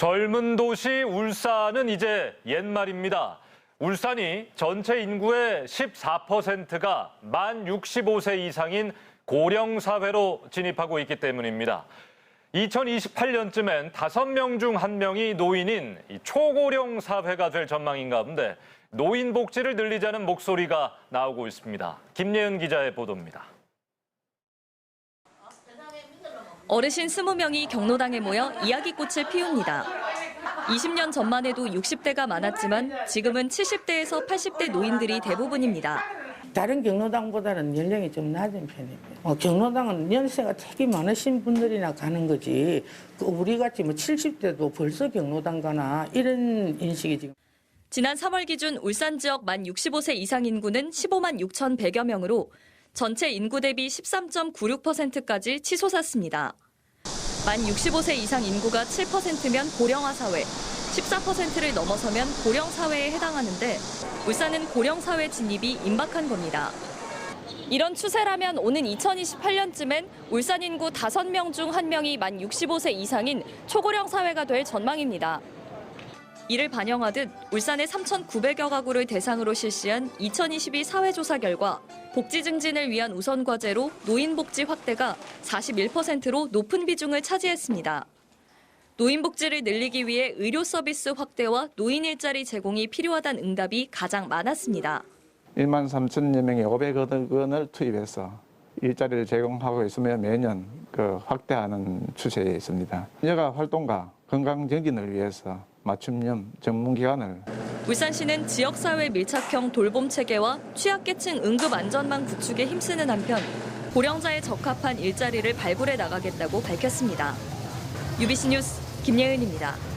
젊은 도시 울산은 이제 옛말입니다. 울산이 전체 인구의 14%가 만 65세 이상인 고령 사회로 진입하고 있기 때문입니다. 2028년쯤엔 5명 중 1명이 노인인 이 초고령 사회가 될 전망인 가운데 노인 복지를 늘리자는 목소리가 나오고 있습니다. 김예은 기자의 보도입니다. 어르신 20명이 경로당에 모여 이야기꽃을 피웁니다. 20년 전만 해도 60대가 많았지만 지금은 70대에서 80대 노인들이 대부분입니다. 다른 경로당보다는 연령이 좀 낮은 편입니다. 어, 경로당은 연세가 되게 많으신 분들이나 가는 거지. 그 우리 같이 뭐 70대도 벌써 경로당 가나 이런 인식이 지금. 지난 3월 기준 울산 지역 만 65세 이상 인구는 15만 6천 100여 명으로 전체 인구 대비 13.96%까지 치솟았습니다. 만 65세 이상 인구가 7%면 고령화 사회, 14%를 넘어서면 고령 사회에 해당하는데 울산은 고령 사회 진입이 임박한 겁니다. 이런 추세라면 오는 2028년쯤엔 울산 인구 5명 중 1명이 만 65세 이상인 초고령 사회가 될 전망입니다. 이를 반영하듯 울산의 3,900여 가구를 대상으로 실시한 2022 사회조사 결과 복지 증진을 위한 우선 과제로 노인 복지 확대가 41%로 높은 비중을 차지했습니다. 노인 복지를 늘리기 위해 의료 서비스 확대와 노인 일자리 제공이 필요하다는 응답이 가장 많았습니다. 1만 3천여 명의 500억 원을 투입해서 일자리를 제공하고 있으며 매년 그 확대하는 추세에 있습니다. 여가 활동가 건강 정진을 위해서 맞춤형 전문기관을 울산시는 지역사회 밀착형 돌봄 체계와 취약계층 응급 안전망 구축에 힘쓰는 한편 고령자에 적합한 일자리를 발굴해 나가겠다고 밝혔습니다. UBC 뉴스 김예은입니다.